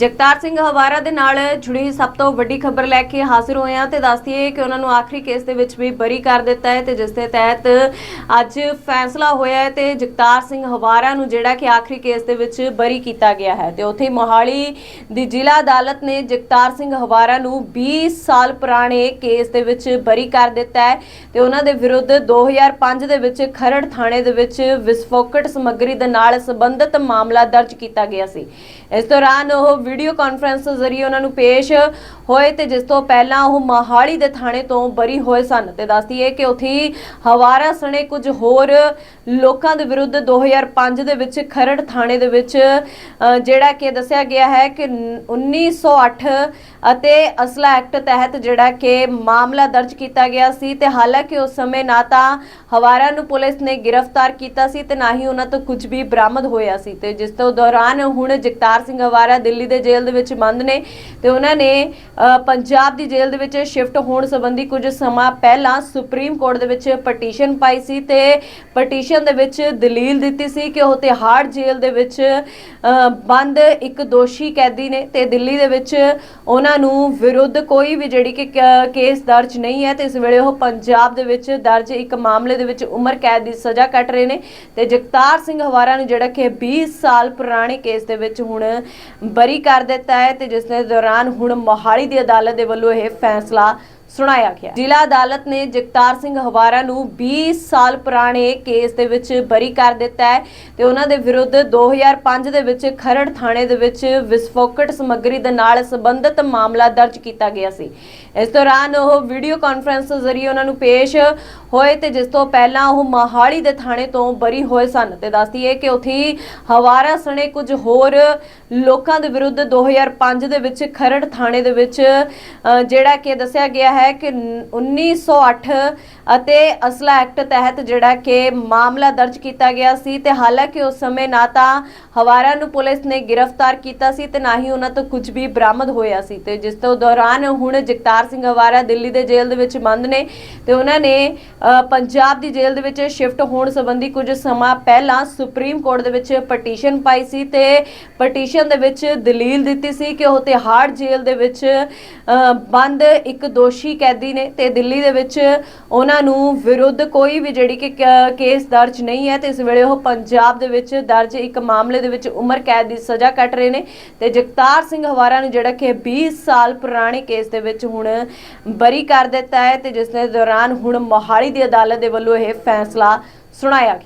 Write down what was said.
ਜਗਤਾਰ ਸਿੰਘ ਹਵਾਰਾ ਦੇ ਨਾਲ ਜੁੜੀ ਸਭ ਤੋਂ ਵੱਡੀ ਖਬਰ ਲੈ ਕੇ ਹਾਜ਼ਰ ਹੋਏ ਹਾਂ ਤੇ ਦੱਸਦੀਏ ਕਿ ਉਹਨਾਂ ਨੂੰ ਆਖਰੀ ਕੇਸ ਦੇ ਵਿੱਚ ਵੀ ਬਰੀ ਕਰ ਦਿੱਤਾ ਹੈ ਤੇ ਜਿਸ ਦੇ ਤਹਿਤ ਅੱਜ ਫੈਸਲਾ ਹੋਇਆ ਹੈ ਤੇ ਜਗਤਾਰ ਸਿੰਘ ਹਵਾਰਾ ਨੂੰ ਜਿਹੜਾ ਕਿ ਆਖਰੀ ਕੇਸ ਦੇ ਵਿੱਚ ਬਰੀ ਕੀਤਾ ਗਿਆ ਹੈ ਤੇ ਉੱਥੇ ਮੋਹਾਲੀ ਦੀ ਜ਼ਿਲ੍ਹਾ ਅਦਾਲਤ ਨੇ ਜਗਤਾਰ ਸਿੰਘ ਹਵਾਰਾ ਨੂੰ 20 ਸਾਲ ਪੁਰਾਣੇ ਕੇਸ ਦੇ ਵਿੱਚ ਬਰੀ ਕਰ ਦਿੱਤਾ ਹੈ ਤੇ ਉਹਨਾਂ ਦੇ ਵਿਰੁੱਧ 2005 ਦੇ ਵਿੱਚ ਖਰੜ ਥਾਣੇ ਦੇ ਵਿੱਚ ਵਿਸਫੋਕਟ ਸਮੱਗਰੀ ਦੇ ਨਾਲ ਸੰਬੰਧਿਤ ਮਾਮਲਾ ਦਰਜ ਕੀਤਾ ਗਿਆ ਸੀ। ਇਸ ਦੌਰਾਨ ਉਹ ਵੀਡੀਓ ਕਾਨਫਰੰਸ ਜ਼ਰੀਏ ਉਹਨਾਂ ਨੂੰ ਪੇਸ਼ ਹੋਏ ਤੇ ਜਿਸ ਤੋਂ ਪਹਿਲਾਂ ਉਹ ਮੋਹਾਲੀ ਦੇ ਥਾਣੇ ਤੋਂ ਬਰੀ ਹੋਏ ਸਨ ਤੇ ਦੱਸਦੀ ਹੈ ਕਿ ਉੱਥੇ ਹਵਾਰਾ ਸਣੇ ਕੁਝ ਹੋਰ ਲੋਕਾਂ ਦੇ ਵਿਰੁੱਧ 2005 ਦੇ ਵਿੱਚ ਖਰੜ ਥਾਣੇ ਦੇ ਵਿੱਚ ਜਿਹੜਾ ਕਿ ਦੱਸਿਆ ਗਿਆ ਹੈ ਕਿ 1908 ਅਤੇ ਅਸਲਾ ਐਕਟ ਤਹਿਤ ਜਿਹੜਾ ਕਿ ਮਾਮਲਾ ਦਰਜ ਕੀਤਾ ਗਿਆ ਸੀ ਤੇ ਹਾਲਾਂਕਿ ਉਸ ਸਮੇਂ ਨਾ ਤਾਂ ਹਵਾਰਾ ਨੂੰ ਪੁਲਿਸ ਨੇ ਗ੍ਰਿਫਤਾਰ ਕੀਤਾ ਸੀ ਤੇ ਨਾ ਹੀ ਉਹਨਾਂ ਤੋਂ ਕੁਝ ਵੀ ਬਰਾਮਦ ਹੋਇਆ ਸੀ ਤੇ ਜਿਸ ਤੋਂ ਦੌਰਾਨ ਹੁਣ ਜਗਤਾਰ ਸਿੰਘ ਹਵਾਰਾ ਦਿੱਲੀ ਦੇ ਜੇਲ੍ਹ ਦੇ ਵਿੱਚ ਬੰਦ ਨੇ ਤੇ ਉਹਨਾਂ ਨੇ ਪੰਜਾਬ ਦੀ ਜੇਲ੍ਹ ਦੇ ਵਿੱਚ ਸ਼ਿਫਟ ਹੋਣ ਸੰਬੰਧੀ ਕੁਝ ਸਮਾਂ ਪਹਿਲਾਂ ਸੁਪਰੀਮ ਕੋਰਟ ਦੇ ਵਿੱਚ ਪਟੀਸ਼ਨ ਪਾਈ ਸੀ ਤੇ ਪਟੀਸ਼ਨ ਦੇ ਵਿੱਚ ਦਲੀਲ ਦਿੱਤੀ ਸੀ ਕਿ ਉਹ ਤਿਹਾੜ ਜੇਲ੍ਹ ਦੇ ਵਿੱਚ ਬੰਦ ਇੱਕ ਦੋਸ਼ੀ ਕੈਦੀ ਨੇ ਤੇ ਦਿੱਲੀ ਦੇ ਵਿੱਚ ਉਹਨਾਂ ਨੂੰ ਵਿਰੁੱਧ ਕੋਈ ਵੀ ਜਿਹੜੀ ਕਿ ਕੇਸ ਦਰਜ ਨਹੀਂ ਹੈ ਤੇ ਇਸ ਵੇਲੇ ਉਹ ਪੰਜਾਬ ਦੇ ਵਿੱਚ ਦਰਜ ਇੱਕ ਮਾਮਲੇ ਦੇ ਵਿੱਚ ਉਮਰ ਕੈਦ ਦੀ ਸਜ਼ਾ ਕੱਟ ਰਹੇ ਨੇ ਤੇ ਜਗਤਾਰ ਸਿੰਘ ਹਵਾਰਾ ਨੂੰ ਜਿਹੜਾ ਕਿ 20 ਸਾਲ ਪੁਰਾਣੇ ਕੇਸ ਦੇ ਵਿੱਚ ਹੁਣ ਬਰੀ ਕਰ ਦਿੱਤਾ ਹੈ ਤੇ ਜਿਸ ਦੇ ਦੌਰਾਨ ਹੁਣ ਮੋਹਾਲੀ ਦੀ ਅਦਾਲਤ ਦੇ ਵੱਲੋਂ ਇਹ ਫੈਸਲਾ ਸੁਣਾਇਆ ਗਿਆ ਜ਼ਿਲ੍ਹਾ ਅਦਾਲਤ ਨੇ ਜਗਤਾਰ ਸਿੰਘ ਹਵਾਰਾ ਨੂੰ 20 ਸਾਲ ਪੁਰਾਣੇ ਕੇਸ ਦੇ ਵਿੱਚ ਬਰੀ ਕਰ ਦਿੱਤਾ ਹੈ ਤੇ ਉਹਨਾਂ ਦੇ ਵਿਰੁੱਧ 2005 ਦੇ ਵਿੱਚ ਖਰੜ ਥਾਣੇ ਦੇ ਵਿੱਚ ਵਿਸਫੋਕਟ ਸਮੱਗਰੀ ਦੇ ਨਾਲ ਸੰਬੰਧਿਤ ਮਾਮਲਾ ਦਰਜ ਕੀਤਾ ਗਿਆ ਸੀ। ਇਸ ਦੌਰਾਨ ਉਹ ਵੀਡੀਓ ਕਾਨਫਰੰਸ ਜ਼ਰੀਏ ਉਹਨਾਂ ਨੂੰ ਪੇਸ਼ ਹੋਏ ਤੇ ਜਿਸ ਤੋਂ ਪਹਿਲਾਂ ਉਹ ਮੋਹਾਲੀ ਦੇ ਥਾਣੇ ਤੋਂ ਬਰੀ ਹੋਏ ਸਨ ਤੇ ਦੱਸਦੀ ਹੈ ਕਿ ਉੱਥੇ ਹਵਾਰਾ ਸਣੇ ਕੁਝ ਹੋਰ ਲੋਕਾਂ ਦੇ ਵਿਰੁੱਧ 2005 ਦੇ ਵਿੱਚ ਖਰੜ ਥਾਣੇ ਦੇ ਵਿੱਚ ਜਿਹੜਾ ਕਿ ਦੱਸਿਆ ਗਿਆ ਹੈ ਕਿ 1908 ਅਤੇ ਅਸਲਾ ਐਕਟ ਤਹਿਤ ਜਿਹੜਾ ਕਿ ਮਾਮਲਾ ਦਰਜ ਕੀਤਾ ਗਿਆ ਸੀ ਤੇ ਹਾਲਾਂਕਿ ਉਸ ਸਮੇਂ ਨਾ ਤਾਂ ਹਵਾਰਾ ਨੂੰ ਪੁਲਿਸ ਨੇ ਗ੍ਰਿਫਤਾਰ ਕੀਤਾ ਸੀ ਤੇ ਨਾ ਹੀ ਉਹਨਾਂ ਤੋਂ ਕੁਝ ਵੀ ਬਰਾਮਦ ਹੋਇਆ ਸੀ ਤੇ ਜਿਸ ਤੋਂ ਦੌਰਾਨ ਹੁਣ ਜਗਤਾਰ ਸਿੰਘ ਹਵਾਰਾ ਦਿੱਲੀ ਦੇ ਜੇਲ੍ਹ ਦੇ ਵਿੱਚ ਬੰਦ ਨੇ ਤੇ ਉਹਨਾਂ ਨੇ ਪੰਜਾਬ ਦੀ ਜੇਲ੍ਹ ਦੇ ਵਿੱਚ ਸ਼ਿਫਟ ਹੋਣ ਸੰਬੰਧੀ ਕੁਝ ਸਮਾਂ ਪਹਿਲਾਂ ਸੁਪਰੀਮ ਕੋਰਟ ਦੇ ਵਿੱਚ ਪਟੀਸ਼ਨ ਪਾਈ ਸੀ ਤੇ ਪਟੀਸ਼ਨ ਦੇ ਵਿੱਚ ਦਲੀਲ ਦਿੱਤੀ ਸੀ ਕਿ ਉਹ ਤਿਹਾੜ ਜੇਲ੍ਹ ਦੇ ਵਿੱਚ ਬੰਦ ਇੱਕ ਦੋਸ਼ੀ ਕੈਦੀ ਨੇ ਤੇ ਦਿੱਲੀ ਦੇ ਵਿੱਚ ਉਹਨਾਂ ਨੂੰ ਵਿਰੁੱਧ ਕੋਈ ਵੀ ਜਿਹੜੀ ਕਿ ਕੇਸ ਦਰਜ ਨਹੀਂ ਹੈ ਤੇ ਇਸ ਵੇਲੇ ਉਹ ਪੰਜਾਬ ਦੇ ਵਿੱਚ ਦਰਜ ਇੱਕ ਮਾਮਲੇ ਦੇ ਵਿੱਚ ਉਮਰ ਕੈਦ ਦੀ ਸਜ਼ਾ ਕੱਟ ਰਹੇ ਨੇ ਤੇ ਜਗਤਾਰ ਸਿੰਘ ਹਵਾਰਾ ਨੂੰ ਜਿਹੜਾ ਕਿ 20 ਸਾਲ ਪੁਰਾਣੇ ਕੇਸ ਦੇ ਵਿੱਚ ਹੁਣ ਬਰੀ ਕਰ ਦਿੱਤਾ ਹੈ ਤੇ ਜਿਸ ਦੇ ਦੌਰਾਨ ਹੁਣ ਮੋਹਾਲੀ ਦੀ ਅਦਾਲਤ ਦੇ ਵੱਲੋਂ ਇਹ ਫੈਸਲਾ ਸੁਣਾਇਆ ਗਿਆ